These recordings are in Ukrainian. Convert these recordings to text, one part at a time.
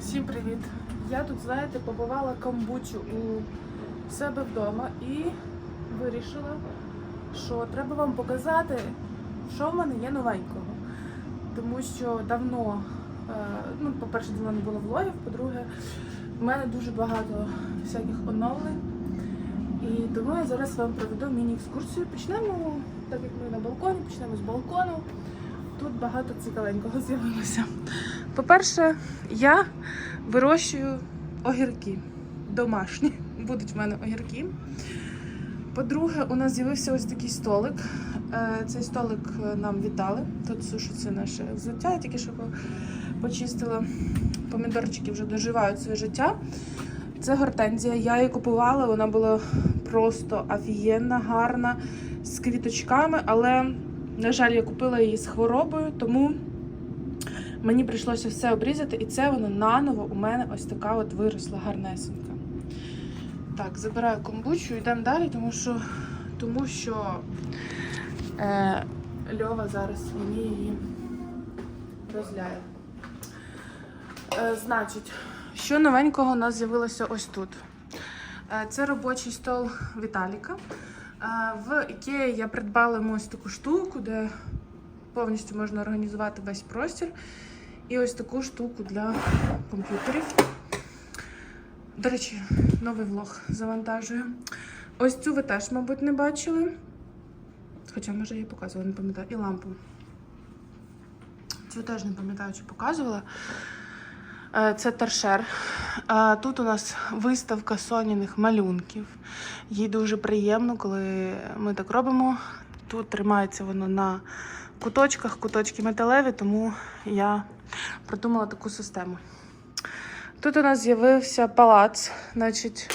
Всім привіт! Я тут, знаєте, побувала камбучу у себе вдома і вирішила, що треба вам показати, що в мене є новенького. Тому що давно, е, ну, по-перше, давно не було влогів, по-друге, в мене дуже багато всяких оновлень. І тому я зараз вам проведу міні-екскурсію. Почнемо, так як ми на балконі, почнемо з балкону. Тут багато цікавенького з'явилося. По-перше, я вирощую огірки домашні. Будуть в мене огірки. По-друге, у нас з'явився ось такий столик. Е, Цей столик е, нам віддали. Тут сушиться наше взуття. Я тільки що по- почистила. Помідорчики вже доживають своє життя. Це гортензія. Я її купувала, вона була просто офігенна, гарна, з квіточками, але, на жаль, я купила її з хворобою, тому мені прийшлося все обрізати, і це вона наново у мене ось така от виросла гарнесенька. Так, забираю комбучу, йдемо далі, тому що, тому що е, Льова зараз мені її розляє. Е, значить, що новенького у нас з'явилося ось тут. Е, Це робочий стол Віталіка. Е, В Ікеї я придбала йому ось таку штуку, де повністю можна організувати весь простір. І ось таку штуку для комп'ютерів. До речі, новий влог завантажую. Ось цю ви теж, мабуть, не бачили. Хоча, може, я показувала, не пам'ятаю. І лампу. Цю теж не пам'ятаю, чи показувала. Е, Це торшер. Е, Тут у нас виставка соняних малюнків. Їй дуже приємно, коли ми так робимо. Тут тримається воно на куточках, куточки металеві, тому я придумала таку систему. Тут у нас з'явився палац. Значить,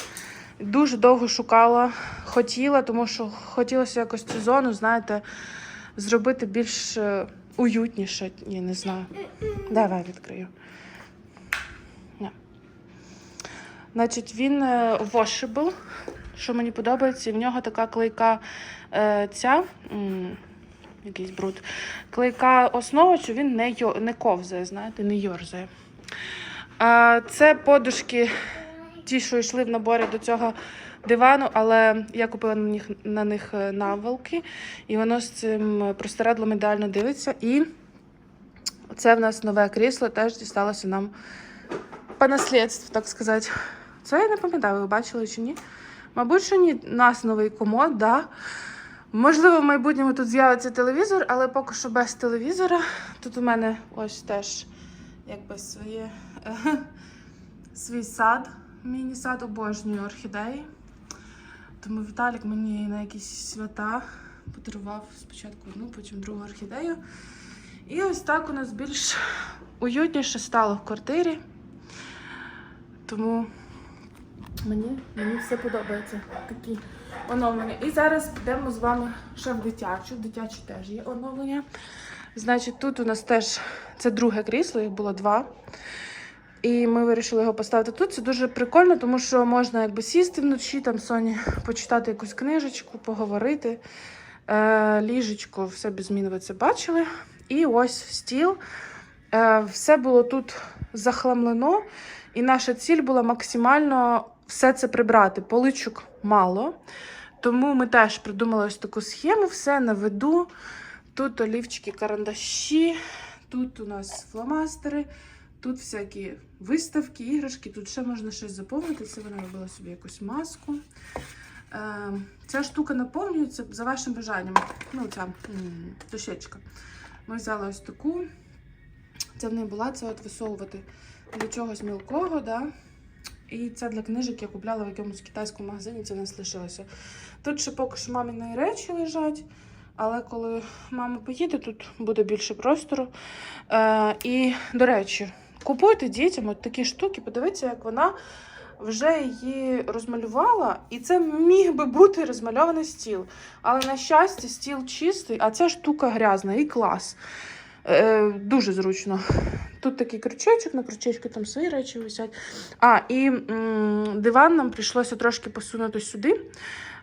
дуже довго шукала, хотіла, тому що хотілося якось цю зону, знаєте, зробити більш е, уютніше. Я не знаю. Давай відкрию. Ні. Значить, він е, washable, що мені подобається. І в нього така клейка е, ця. Якийсь бруд. Клейка основа, що він не, йо, не ковзає, знаєте, не йорзає. А, це подушки, ті, що йшли в наборі до цього дивану, але я купила на них, на них е, наволки, і воно з цим простирадлом ідеально дивиться. І це в нас нове крісло, теж дісталося нам по наслідству, так сказати. Це я не пам'ятаю, ви бачили чи ні. Мабуть, що ні, нас новий комод, да. Можливо, в майбутньому тут з'явиться телевізор, але поки що без телевізора. Тут у мене ось теж якби своє, свій сад, міні-сад обожнюю орхідеї. Тому Віталік мені на якісь свята подарував спочатку одну, потім другу орхідею. І ось так у нас більш уютніше стало в квартирі. Тому мені, мені все подобається. Такі оновлення. І зараз підемо з вами ще в дитячу. В дитячій теж є оновлення. Значить, тут у нас теж це друге крісло, їх було два. І ми вирішили його поставити тут. Це дуже прикольно, тому що можна якби сісти вночі, там Соні почитати якусь книжечку, поговорити. Е, ліжечко, все без змін ви це бачили. І ось стіл. Е, все було тут захламлено, і наша ціль була максимально все це прибрати. Поличок мало. Тому ми теж придумали ось таку схему, все на виду. Тут олівчики, карандаші, тут у нас фломастери, тут всякі виставки, іграшки, тут ще можна щось заповнити. Це вона робила собі якусь маску. Е, ця штука наповнюється за вашим бажанням. Ну, ця дощечка. Ми взяли ось таку. Це в неї була це от висовувати до чогось мілкого, да? І це для книжок я купляла в якомусь китайському магазині, це в нас лишилося. Тут ще поки що маміні речі лежать, але коли мама поїде, тут буде більше простору. Е, і, до речі, купуйте дітям от такі штуки, подивіться, як вона вже її розмалювала, і це міг би бути розмальований стіл. Але, на щастя, стіл чистий, а ця штука грязна і клас. Е, дуже зручно. Тут такий крючечок, на крючечку там свої речі висять. А, і м, диван нам прийшлося трошки посунути сюди.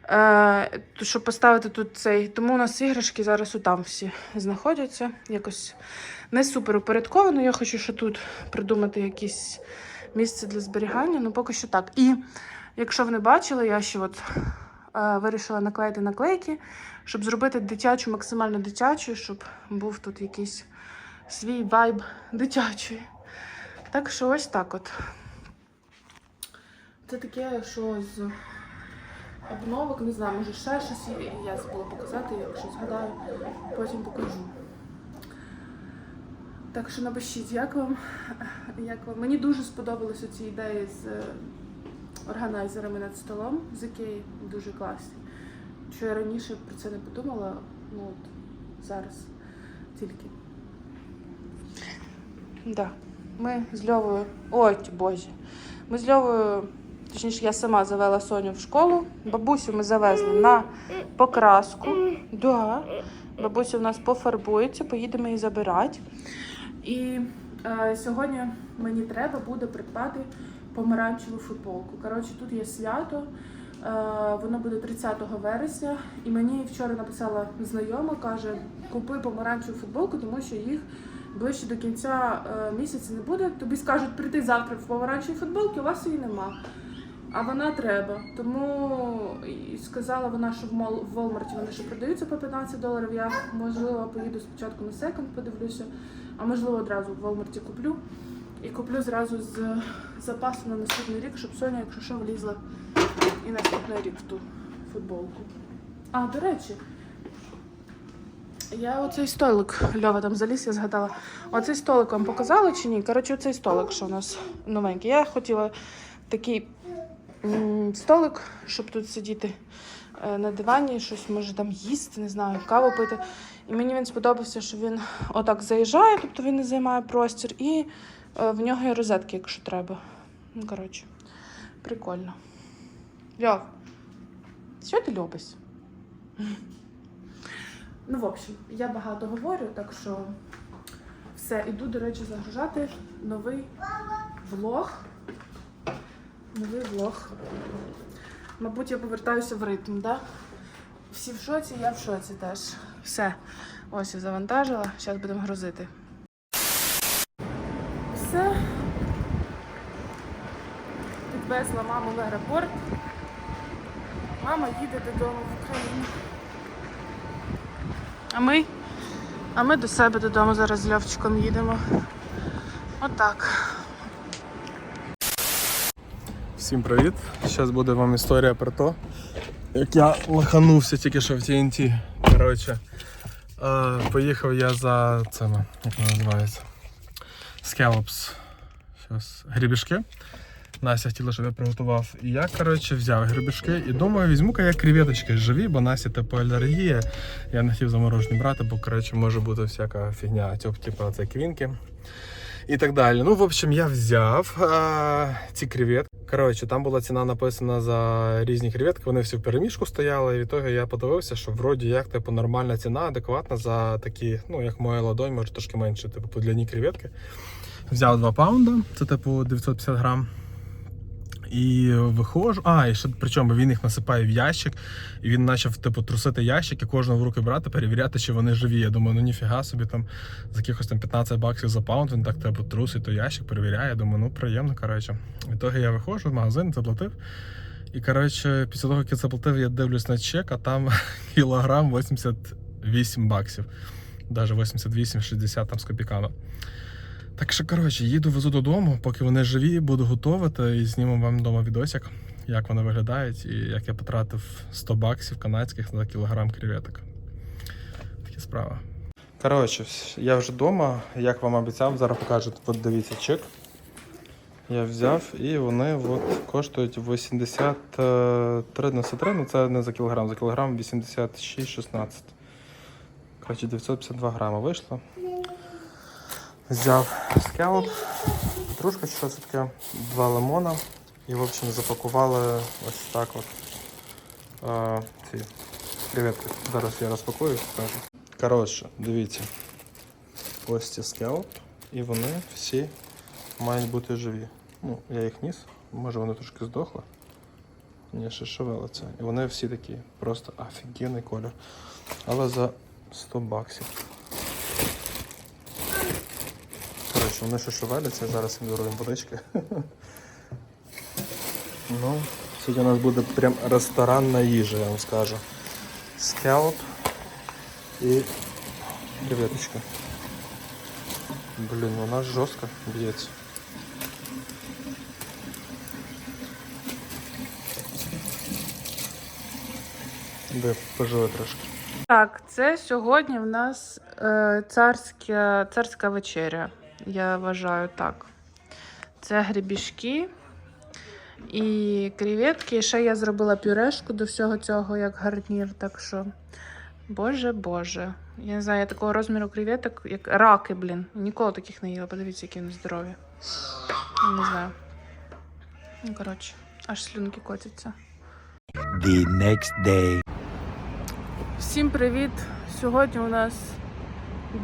Е, щоб поставити тут цей. Тому у нас іграшки зараз отам всі знаходяться. Якось не супер упорядковано. Я хочу ще тут придумати якесь місце для зберігання. Ну, поки що так. І якщо ви не бачили, я ще от е, вирішила наклеїти наклейки, щоб зробити дитячу, максимально дитячу, щоб був тут якийсь свій вайб дитячий. Так що ось так от. Це таке, що з обновок, не знаю, може ще щось. Я забула показати, якщо згадаю, потім покажу. Так що напишіть, як вам, як вам. Мені дуже сподобалися ці ідеї з е, органайзерами над столом з Ікеї. Дуже класні. Що я раніше про це не подумала, ну от зараз тільки. Да. Ми з Льовою. Ой, боже. Ми з Льовою, точніше, я сама завела Соню в школу. Бабусю ми завезли на покраску. Да. Бабуся в нас пофарбується, поїдемо її забирати. І е, сьогодні мені треба буде придбати помаранчеву футболку. Коротше, тут є свято. Е, воно буде 30 вересня. І мені вчора написала знайома, каже, купи помаранчеву футболку, тому що їх ближче до кінця е, місяця не буде. Тобі скажуть прийти завтра в помаранчевій футболці, у вас її нема. А вона треба. Тому сказала вона, що в в Walmart вони ще продаються по 15 доларів. Я можливо поїду спочатку на секонд, подивлюся, а можливо одразу в Walmart куплю. І куплю зразу з запасу на наступний рік, щоб Соня, якщо що, влізла і наступний рік в ту футболку. А, до речі, я оцей столик, Льова там заліз, я згадала. Оцей столик вам показала чи ні? Коротше, оцей столик, що у нас новенький. Я хотіла такий столик, щоб тут сидіти е, на дивані, щось може там їсти, не знаю, каву пити. І мені він сподобався, що він отак заїжджає, тобто він не займає простір, і е, в нього є розетки, якщо треба. Ну, коротше, прикольно. Льов, що ти любиш? Ну, в общем, я багато говорю, так що все, іду, до речі, загружати новий влог. Новий влог. Мабуть, я повертаюся в ритм, да? Всі в шоці, я в шоці теж. Все. Ось я завантажила, зараз будемо грузити. Все. Підвезла маму в аеропорт. Мама їде додому в Україну. А ми? А ми до себе додому зараз з Льовчиком їдемо. Отак. Всім привіт! Зараз буде вам історія про те, як я лоханувся тільки що в TNT. Коротше, поїхав я за цими, як називаються, Scallops. Щас. Грібішки. Настя хотіла, щоб я приготував. І я, коротше, взяв грибішки і думаю, візьму-ка я креветочки живі, бо Насі типу алергія. Я не хотів заморожені брати, бо коротше, може бути всяка фігня, тип, типу це квінки і так далі. Ну, в общем, я взяв а, ці креветки. Коротше, там була ціна написана за різні креветки, вони всі в переміжку стояли. І від того я подивився, що вроді як типу нормальна ціна, адекватна за такі, ну як моя ладонь, може трошки менше, типу подляні креветки. Взяв 2 паунда, це типу 950 грам. І виходжу. А, і ще причому він їх насипає в ящик, і він почав типу трусити ящик і кожного в руки брати, перевіряти, чи вони живі. Я думаю, ну ніфіга собі там за якихось там 15 баксів за паунд, він так типу трусить той ящик, перевіряє. Думаю, ну приємно. коротше. В ітогі я виходжу в магазин, заплатив. І коротше, після того, як я заплатив, я дивлюсь на чек, а там кілограм 88 баксів. Навіть 88-60 там з копійками. Так що, коротше, їду, везу додому, поки вони живі, буду готувати і зніму вам вдома відосик, як вони виглядають і як я потратив 100 баксів канадських за кілограм креветок. Такі справи. Коротше, я вже вдома, як вам обіцяв, зараз покажу, от дивіться чек. Я взяв і вони от коштують 83,93, ну це не за кілограм, за кілограм 86,16. Коротше, 952 грама вийшло. Взяв скалоп, петрушка, що це таке, два лимона. І, в общем, запакували ось так от а, ці креветки. Зараз я розпакую і покажу. Коротше, дивіться. Ось ці скалоп, і вони всі мають бути живі. Ну, я їх ніс, може вони трошки здохли. Ні, ще шевелиться. І вони всі такі, просто офігенний колір. Але за 100 баксів. Коротше, вони ще шевеляться, зараз їм даруємо водички. Ну, сьогодні у нас буде прям ресторанна їжа, я вам скажу. Скелп і креветочка. Блін, вона жорстко б'ється. Де поживе трошки. Так, це сьогодні в нас е, царська, царська вечеря. Я вважаю так. Це грібішки і креветки. Ще я зробила пюрешку до всього цього, як гарнір. Так що, боже боже. Я не знаю, я такого розміру креветок, як раки, блін. Ніколи таких не їла. Подивіться, які вони здорові. Я не знаю. Ну, коротше, аж слюнки котяться. the next day. Всім привіт! Сьогодні у нас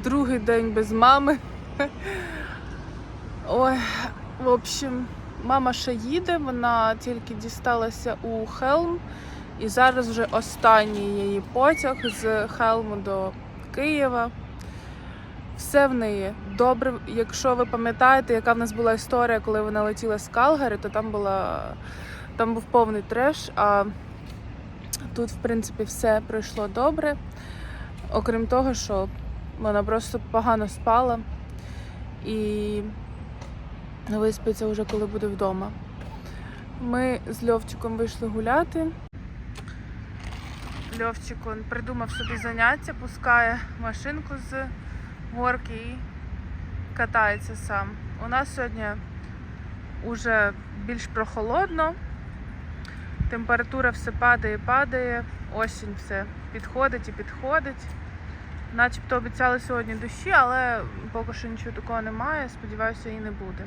другий день без мами. Ой, в общем, мама ще їде, вона тільки дісталася у Хелм, і зараз вже останній її потяг з Хелму до Києва. Все в неї добре. Якщо ви пам'ятаєте, яка в нас була історія, коли вона летіла з Калгари, то там була там був повний треш. А Тут, в принципі, все пройшло добре. Окрім того, що вона просто погано спала і виспиться вже коли буде вдома. Ми з Льовчиком вийшли гуляти. Льовчик он придумав собі заняття, пускає машинку з горки і катається сам. У нас сьогодні вже більш прохолодно. Температура все падає, падає, осінь все підходить і підходить. Начебто обіцяли сьогодні дощі, але поки що нічого такого немає. Сподіваюся, і не буде.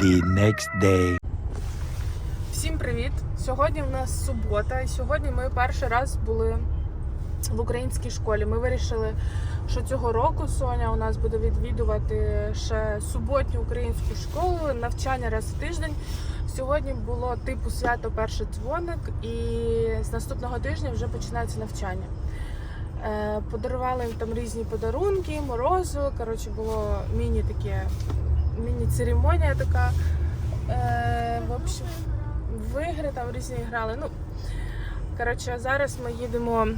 The next day. Сьогодні в нас субота, і сьогодні ми перший раз були в українській школі. Ми вирішили, що цього року Соня у нас буде відвідувати ще суботню українську школу, навчання раз в тиждень. Сьогодні було типу свято перший дзвоник, і з наступного тижня вже починається навчання. Е, Подарували їм там різні подарунки, морозиво. Коротше, було міні таке, міні-церемонія така. Е, в общем, в ігри там різні грали. Ну, коротше, зараз ми їдемо.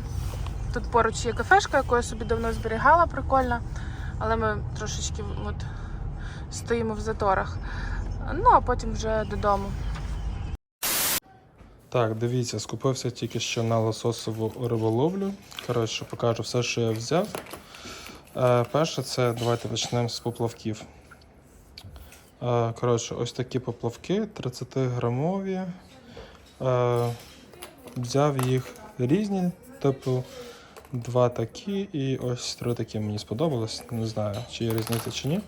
Тут поруч є кафешка, яку я собі давно зберігала, прикольна. Але ми трошечки от, стоїмо в заторах. Ну, а потім вже додому. Так, дивіться, скупився тільки що на лососову риболовлю. Коротше, покажу все, що я взяв. Е, перше, це давайте почнемо з поплавків. Е, коротше, ось такі поплавки 30-грамові. Е, взяв їх різні, типу два такі і ось три такі мені сподобалось. Не знаю, чи є різниця чи ні.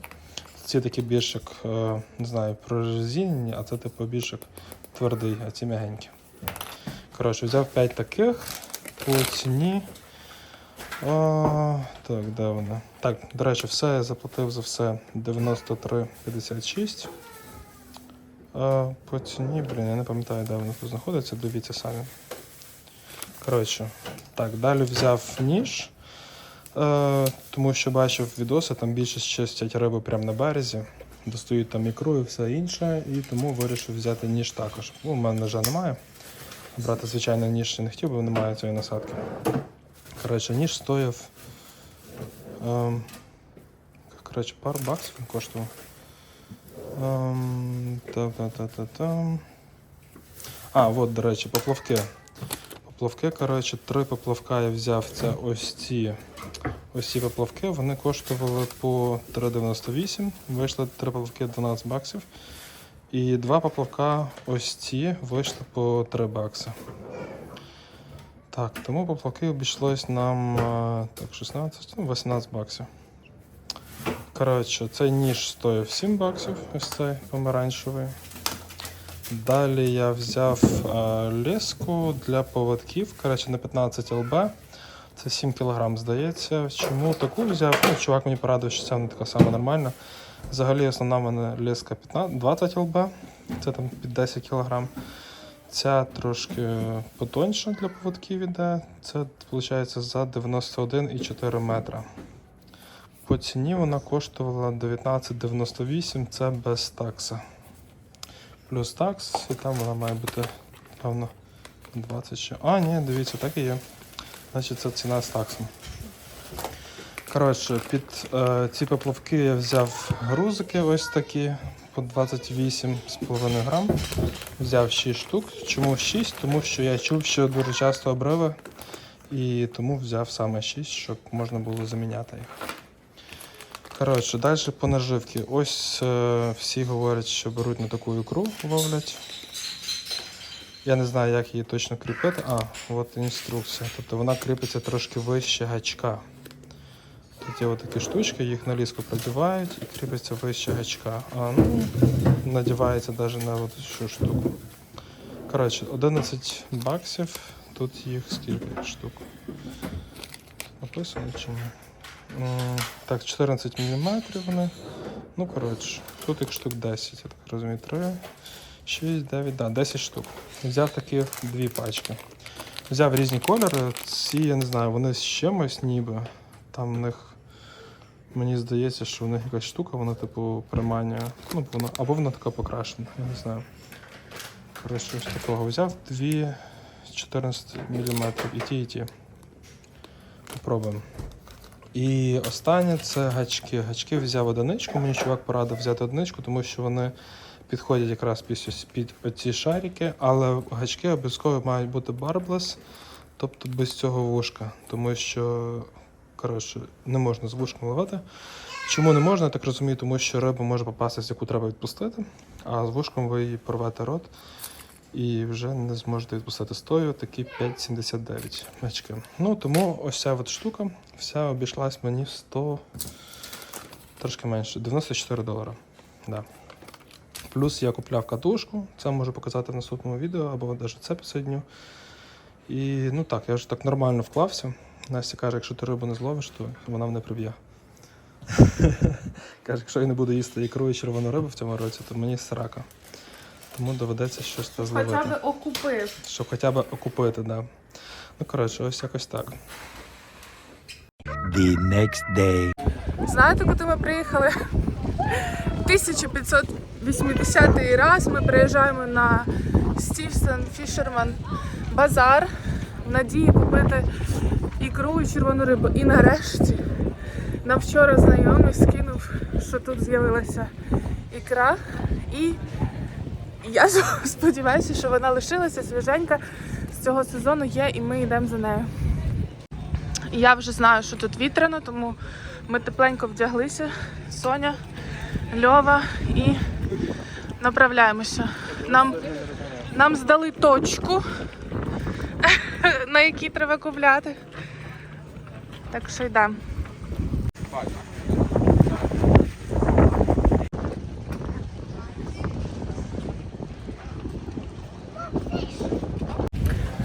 Ці такі більш як, е, не знаю, прорезинені, а це типу більш як твердий, а ці м'ягенькі. Коротше, взяв 5 таких по ціні. О, так, де вона? Так, до речі, все я заплатив за все 93,56. Е, по ціні, блін, я не пам'ятаю, де вона тут знаходиться, дивіться самі. Коротше, так, далі взяв ніж, е, тому що бачив відоси, там більшість чистять рибу прямо на березі, достають там ікру і все інше, і тому вирішив взяти ніж також. Ну, у мене ножа немає. Брати, звичайно, ніж не хотів, бо немає цієї насадки. Коротше, ніж стояв. Ем, коротше, пару баксів він коштував. Ем, та-та-та-та-та. А, от, до речі, поплавки. Поплавки, коротше, три поплавка я взяв. Це ось ці. Ось ці поплавки, вони коштували по 3,98. Вийшли три поплавки 12 баксів. І два поплавка ось ці вийшли по 3 бакси. Так, тому поплавки обійшлось нам е, так, 16, ну, 18 баксів. Коротше, цей ніж стоїв 7 баксів, ось цей помаранчевий. Далі я взяв е, леску для поводків, коротше, на 15 ЛБ. Це 7 кг, здається. Чому таку взяв? Ну, чувак мені порадив, що це не така сама нормальна. Взагалі основна в мене леска 15, 20 ЛБ, це там під 10 кг. Ця трошки потоньша для поводків іде. Це виходить за 91,4 метра. По ціні вона коштувала 19,98, це без такса. Плюс такс, і там вона має бути, певно, 20 ще. А, ні, дивіться, так і є. Значить, це ціна з таксом. Коротше, під е, ці поплавки я взяв грузики ось такі по 28,5 грам. Взяв 6 штук. Чому 6? Тому що я чув, що дуже часто обриви, і тому взяв саме 6, щоб можна було заміняти їх. Коротше, далі по наживці. Ось е, всі говорять, що беруть на таку ікру, ловлять. Я не знаю, як її точно кріпити. А, от інструкція. Тобто вона кріпиться трошки вище гачка. Тут є такі штучки, їх на ліску продівають і кріпиться вище гачка. А ну, надівається навіть на цю штуку. Коротше, 11 баксів. Тут їх скільки штук? Написано чи ні? Так, 14 мм вони. Ну, коротше, тут їх штук 10, я так розумію, 3, 6, 9, да, 10 штук. Взяв таких дві пачки. Взяв різні кольори. Ці, я не знаю, вони з чимось ніби. Там в них. Мені здається, що в них якась штука, вона типу приманює. Ну, вона, або вона така покрашена, я не знаю. Коротше, ось такого. Взяв дві 14 мм і ті, і ті. Попробуємо. І останнє це гачки. Гачки взяв одиничку. Мені чувак порадив взяти одиничку, тому що вони підходять якраз під, під оці шарики, але гачки обов'язково мають бути барблес, тобто без цього вушка, тому що коротше, не можна з вушком ловити. Чому не можна, я так розумію, тому що риба може попастись, яку треба відпустити, а з вушком ви її порвете рот і вже не зможете відпустити стою, такі 5,79 гачки. Ну тому ось ця от штука вся обійшлась мені в 100, трошки менше, 94 долара. Да. Плюс я купляв катушку, це можу показати в наступному відео, або навіть це підсоединю. І ну так, я вже так нормально вклався. Настя каже, якщо ти рибу не зловиш, то вона мене приб'є. каже, якщо я не буду їсти ікру і червону рибу в цьому році, то мені срака. Тому доведеться щось та зловити. Хоча б окупив. Щоб хоча б окупити, да. Ну, коротше, ось якось так. The next day. Знаєте, куди ми приїхали? 1580 раз ми приїжджаємо на Стівсон Фішерман базар в надії купити ікру і червону рибу. І нарешті нам вчора знайомий скинув, що тут з'явилася ікра. І я сподіваюся, що вона лишилася свіженька з цього сезону є, і ми йдемо за нею. Я вже знаю, що тут вітряно, тому ми тепленько вдяглися. Соня, Льова і направляємося. Нам, нам здали точку, на якій треба купляти. Так що йдемо.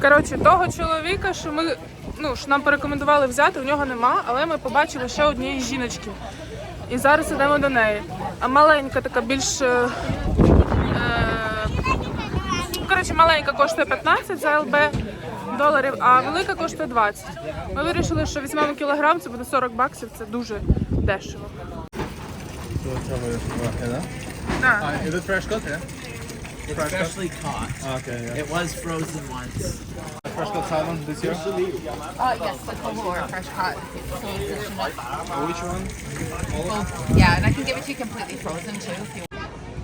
Коротше, того чоловіка, що ми ну, що нам порекомендували взяти, у нього нема, але ми побачили ще однієї жіночки. І зараз йдемо до неї. А маленька така більш. е, е, коротше, маленька коштує 15 за ЛБ доларів, а велика коштує 20. Ми вирішили, що візьмемо кілограм, це буде 40 баксів, це дуже дешево. Так. Uh, Is it fresh cut, yeah? It's freshly caught. Okay, yeah. It was frozen once. Fresh cut salmon this year? Uh, yes, the cohort fresh cut. So it's a Chinook. Which one? Yeah, and I can give it to you completely frozen too. If you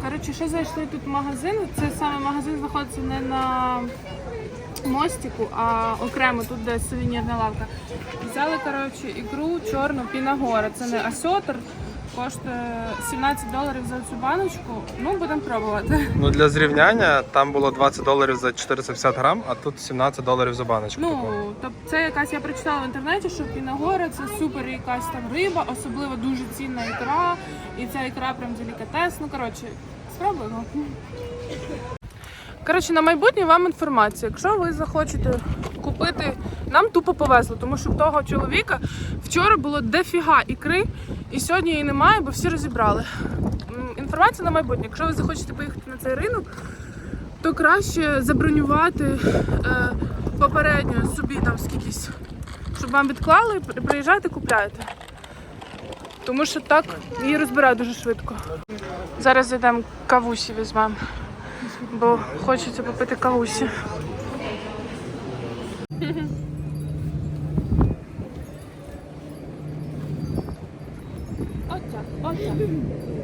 Коротше, ще зайшли тут в магазин. Це саме магазин знаходиться не на мостику, а окремо тут, де сувенірна лавка. Взяли коротше, ікру чорну пінагора. Це не осьотр, коштує 17 доларів за цю баночку. Ну, будемо пробувати. Ну для зрівняння там було 20 доларів за 450 грам, а тут 17 доларів за баночку. Ну, тобто це якась я прочитала в інтернеті, що Пінагора це супер якась там риба, особливо дуже цінна ікра. І ця ікра прям делікатес. Ну, коротше, спробуємо. Коротше, на майбутнє вам інформація. Якщо ви захочете купити, нам тупо повезло, тому що в того чоловіка вчора було дефіга ікри, і сьогодні її немає, бо всі розібрали. Інформація на майбутнє. Якщо ви захочете поїхати на цей ринок, то краще забронювати е, попередньо собі там скількись, щоб вам відклали, при- приїжджайте, купляйте. Тому що так її розбирають дуже швидко. Зараз йдемо кавусі візьмемо, бо хочеться попити кавусі. Отак, отак.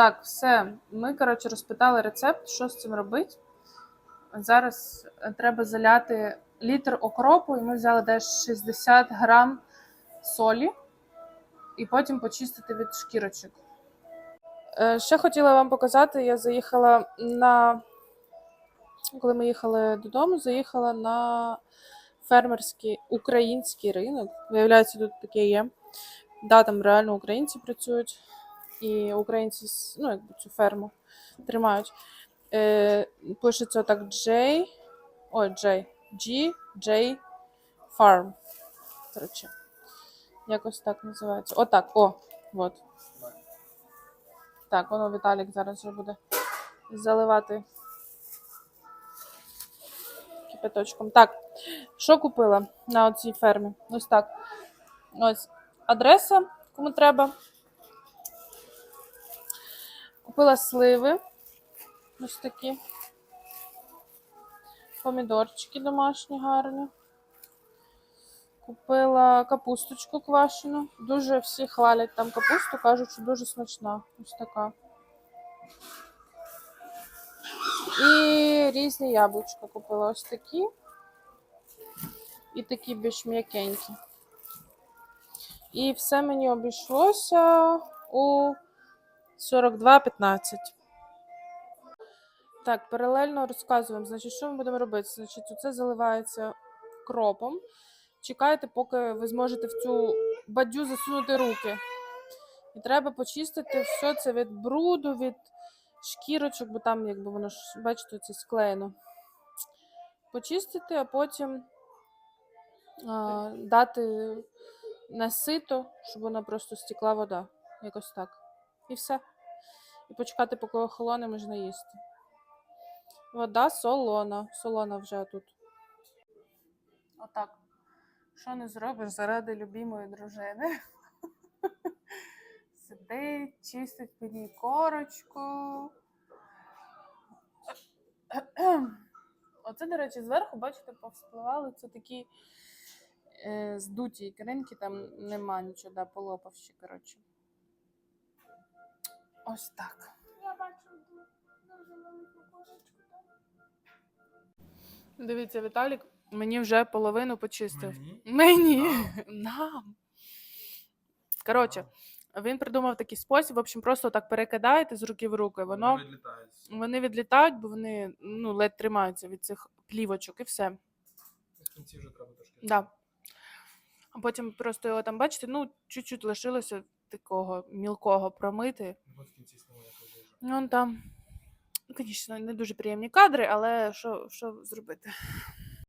Так, все. Ми, коротше, розпитали рецепт, що з цим робити. Зараз е, треба заляти літр окропу, і ми взяли десь 60 грам солі, і потім почистити від шкірочок. Е, Ще хотіла вам показати, я заїхала на. Коли ми їхали додому, заїхала на фермерський український ринок. Виявляється, тут таке є. Да, там реально українці працюють і українці ну, якби цю ферму тримають. Е, пишеться так J. Ой, J. G, J Farm. Коротше. Якось так називається. Отак, о, от. Так, воно Віталік зараз вже буде заливати кипяточком. Так, що купила на цій фермі? Ось так. Ось адреса, кому треба. Купила сливи. Ось такі. Помідорчики домашні гарні. Купила капусточку квашену. Дуже всі хвалять там капусту, кажуть, що дуже смачна. Ось така. І різні яблучка купила. Ось такі. І такі більш м'якенькі. І все мені обійшлося у 42,15. Так, паралельно розказуємо. Значить, що ми будемо робити? Значить, це заливається кропом. Чекайте, поки ви зможете в цю бадю засунути руки. І треба почистити все це від бруду, від шкірочок, бо там, якби воно ж, бачите, це склеєно. Почистити, а потім а, дати на сито, щоб вона просто стекла вода. Якось так. І все. І почекати, поки охолоне, можна їсти. Вода солона. Солона вже тут. Отак. Що не зробиш заради любимої дружини? Сидить, чистить під ній корочку. Оце, до речі, зверху, бачите, повспливали. Це такі е, здуті ікринки, там нема нічого, да, полопавші, коротше. Ось так. Я бачу ду- дуже велику курочку. там. Дивіться, Віталік мені вже половину почистив. Мені? Мені. Нам. Коротше, він придумав такий спосіб, в общем, просто так перекидаєте з руки в руки, воно вони відлітають, бо вони ну, ледь тримаються від цих плівочок і все. В кінці вже треба трошки. Да. А потім просто його там, бачите, ну, чуть-чуть лишилося такого мілкого промити. От в кінці знову якось дуже. Ну, там, звісно, не дуже приємні кадри, але що, що зробити?